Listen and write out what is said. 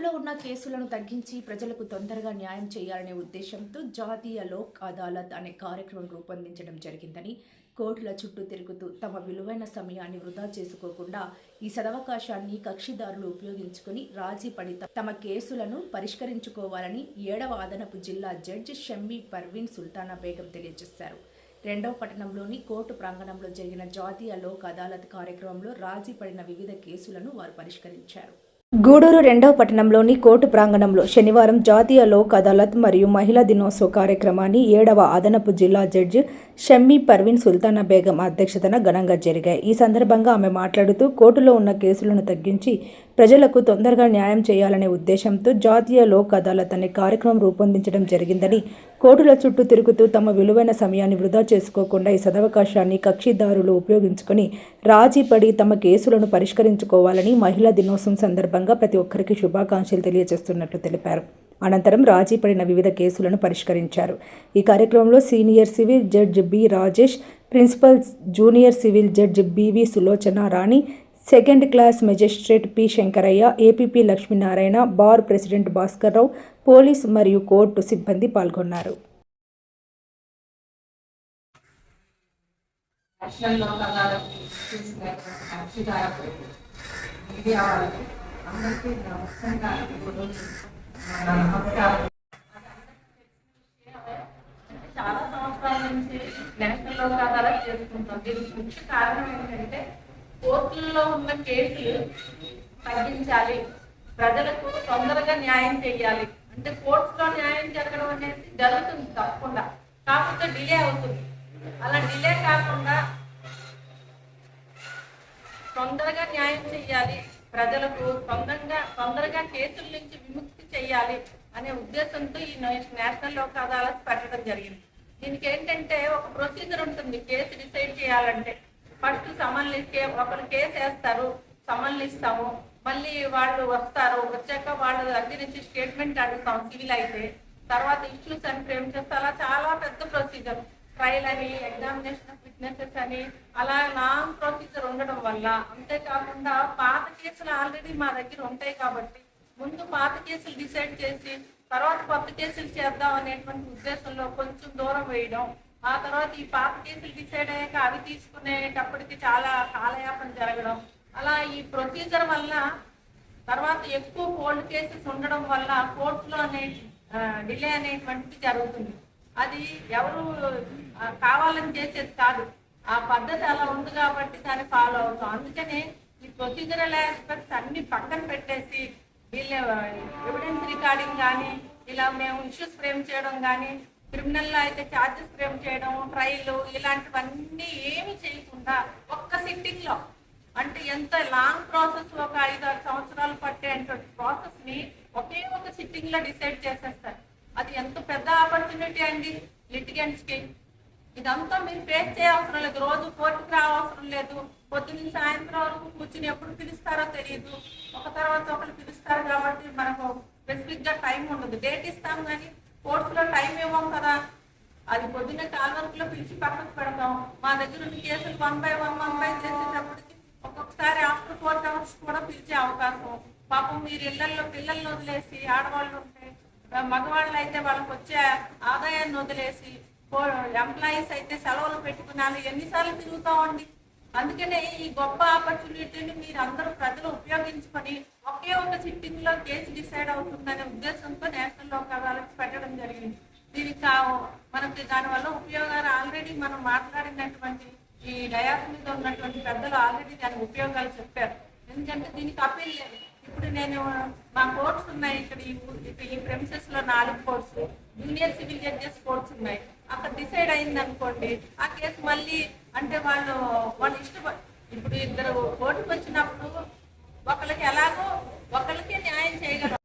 కోర్టులో ఉన్న కేసులను తగ్గించి ప్రజలకు తొందరగా న్యాయం చేయాలనే ఉద్దేశంతో జాతీయ లోక్ అదాలత్ అనే కార్యక్రమం రూపొందించడం జరిగిందని కోర్టుల చుట్టూ తిరుగుతూ తమ విలువైన సమయాన్ని వృధా చేసుకోకుండా ఈ సదవకాశాన్ని కక్షిదారులు ఉపయోగించుకుని రాజీ పడి తమ కేసులను పరిష్కరించుకోవాలని ఏడవ అదనపు జిల్లా జడ్జి షమ్మి పర్వీన్ సుల్తానా బేగం తెలియజేశారు. రెండవ పట్టణంలోని కోర్టు ప్రాంగణంలో జరిగిన జాతీయ లోక్ అదాలత్ కార్యక్రమంలో రాజీ పడిన వివిధ కేసులను వారు పరిష్కరించారు. గూడూరు రెండవ పట్టణంలోని కోర్టు ప్రాంగణంలో శనివారం జాతీయ లోక్ అదాలత్ మరియు మహిళా దినోత్సవ కార్యక్రమాన్ని ఏడవ అదనపు జిల్లా జడ్జి షమ్మీ పర్వీన్ సుల్తానా బేగం అధ్యక్షతన ఘనంగా జరిగాయి. ఈ సందర్భంగా ఆమె మాట్లాడుతూ కోర్టులో ఉన్న కేసులను తగ్గించి ప్రజలకు తొందరగా న్యాయం చేయాలనే ఉద్దేశంతో జాతీయ లోక్ అదాలత్ అనే కార్యక్రమం రూపొందించడం జరిగిందని కోర్టుల చుట్టూ తిరుగుతూ తమ విలువైన సమయాన్ని వృధా చేసుకోకుండా ఈ సదవకాశాన్ని కక్షిదారులు ఉపయోగించుకొని రాజీపడి తమ కేసులను పరిష్కరించుకోవాలని మహిళా దినోత్సవం సందర్భంగా ప్రతి ఒక్కరికి శుభాకాంక్షలు తెలియజేస్తున్నట్లు తెలిపారు. అనంతరం రాజీ పడిన వివిధ కేసులను పరిష్కరించారు. ఈ కార్యక్రమంలో senior civil judge B Rajesh principal junior civil judge B V Sulochana Rani second class magistrate P. Shankaraiah APP Lakshminarayana bar president Bhaskar Rao police మరియు కోర్టు సిబ్బంది పాల్గొన్నారు. చాలా సంవత్సరాల నుంచి నేషనల్ లోక్ అదాలత్ చేసుకుంటాం. దీనికి ముఖ్య కారణం ఏంటంటే కోర్టుల్లో ఉన్న కేసులు తగ్గించాలి. ప్రజలకు తొందరగా న్యాయం చేయాలి. అంటే కోర్టులో న్యాయం జరగడం అనేది జరుగుతుంది తప్పకుండా. కాకపోతే డిలే అవుతుంది. అలా డిలే కాకుండా తొందరగా న్యాయం చేయాలి. ప్రజలకు తొందరగా తొందరగా కేసుల నుంచి విముక్తి చేయాలి అనే ఉద్దేశంతో ఈ నేషనల్ లోక్ అదాలత్ పెట్టడం జరిగింది. దీనికి ఏంటంటే ఒక ప్రొసీజర్ ఉంటుంది. కేసు డిసైడ్ చేయాలంటే. ఫస్ట్ సమన్లు ఇస్తే ఒకరు కేసు వేస్తారు సమన్లు ఇస్తాము మళ్ళీ వాళ్ళు వస్తారు వచ్చాక వాళ్ళ దగ్గర నుంచి స్టేట్మెంట్ అడుగుతాం సివిల్ అయితే. తర్వాత ఇష్యూస్ అని ఫ్రేమ్ చేస్తే అలా చాలా పెద్ద ప్రొసీజర్. ట్రయల్ అని ఎగ్జామినేషన్ ఆఫ్ విట్నెసెస్ అని అలా లాంగ్ ప్రొసీజర్ ఉండడం వల్ల. అంతేకాకుండా పాత కేసులు ఆల్రెడీ మా దగ్గర ఉంటాయి కాబట్టి ముందు పాత కేసులు డిసైడ్ చేసి తర్వాత కొత్త కేసులు చేద్దాం అనేటువంటి ఉద్దేశంలో కొంచెం దూరం వేయడం ఆ తర్వాత ఈ పాత కేసులు డిసైడ్ అయ్యాక అవి తీసుకునేటప్పటికి చాలా కాలయాపన జరగడం. అలా ఈ ప్రొసీజర్ వల్ల తర్వాత ఎక్కువ కోల్డ్ కేసెస్ ఉండడం వల్ల కోర్టులో అనే డిలే అనేటువంటిది జరుగుతుంది. అది ఎవరు కావాలని చేసేది కాదు. ఆ పద్ధతి అలా ఉంది కాబట్టి దాన్ని ఫాలో అవుతాం. అందుకనే ఈ ప్రొసీజరల్ ఆస్పెక్ట్స్ అన్ని పక్కన పెట్టేసి వీళ్ళ ఎవిడెన్స్ రికార్డింగ్ కానీ ఇలా మేము ఇష్యూస్ ఫ్రేమ్ చేయడం కానీ క్రిమినల్ అయితే ఛార్జెస్ ఫ్రేమ్ చేయడం ట్రయల్ ఇలాంటివన్నీ ఏమి చేయకుండా ఒక్క సిట్టింగ్లో. అంటే ఎంత లాంగ్ ప్రాసెస్ ఒక ఐదు ఆరు సంవత్సరాలు పట్టేటువంటి ప్రాసెస్ని ఒకే ఒక సిట్టింగ్లో డిసైడ్ చేసేస్తారు. అది ఎంత పెద్ద ఆపర్చునిటీ అండి? లిటిగెంట్స్కి. ఇదంతా మీరు ఫేస్ చేయవసరం లేదు. రోజు కోర్టుకు రావసరం లేదు. పొద్దున్న సాయంత్రం వరకు కూర్చుని ఎప్పుడు పిలుస్తారో తెలియదు ఒక తర్వాత ఒకరు పిలుస్తారు కాబట్టి మనకు స్పెసిఫిక్గా టైం ఉండదు. డేట్ ఇస్తాం కానీ కోర్టులో టైం ఇవ్వం కదా. అది పొద్దున్న కాల్లో పిలిచి పక్కకు పెడతాం. మా దగ్గర ఉన్న కేసులు one by one one by చేసేటప్పటికి ఒక్కొక్కసారి ఆఫ్టర్ ఫోర్ అవర్స్ కూడా పిలిచే అవకాశం. పాపం మీరు ఇళ్ళలో పిల్లల్ని వదిలేసి ఆడవాళ్ళు ఉంటే మగవాళ్ళు అయితే వాళ్ళకి వచ్చే ఆదాయాన్ని వదిలేసి ఎంప్లాయీస్ అయితే సెలవులు పెట్టుకున్నాను. ఎన్నిసార్లు తిరుగుతామండి? అందుకనే ఈ గొప్ప ఆపర్చునిటీని మీరు అందరూ ప్రజలు ఉపయోగించుకొని ఒకే ఒక సిట్టింగ్లో కేసు డిసైడ్ అవుతుందనే ఉద్దేశంతో నేషనల్ లోక్ అదాలత్ దీనికి కా- మనకి దానివల్ల ఉపయోగాలు ఆల్రెడీ మనం మాట్లాడినటువంటి ఈ డయాస్ మీద ఉన్నటువంటి పెద్దలు ఆల్రెడీ దాని ఉపయోగాలు చెప్పారు. ఎందుకంటే దీనికి అప్పీల్ లేదు. ఇప్పుడు నేను మా కోర్ట్స్ ఉన్నాయి ఇక్కడ ఈ ఇక్కడ ఈ ప్రెమిసెస్లో నాలుగు courts junior civil judges courts ఉన్నాయి. అక్కడ డిసైడ్ అయింది అనుకోండి ఆ కేసు మళ్ళీ అంటే వాళ్ళు వాళ్ళు ఇష్టపడ ఇప్పుడు ఇద్దరు కోర్టుకు వచ్చినప్పుడు ఒకరికి ఎలాగో ఒకరికి న్యాయం చేయగలరు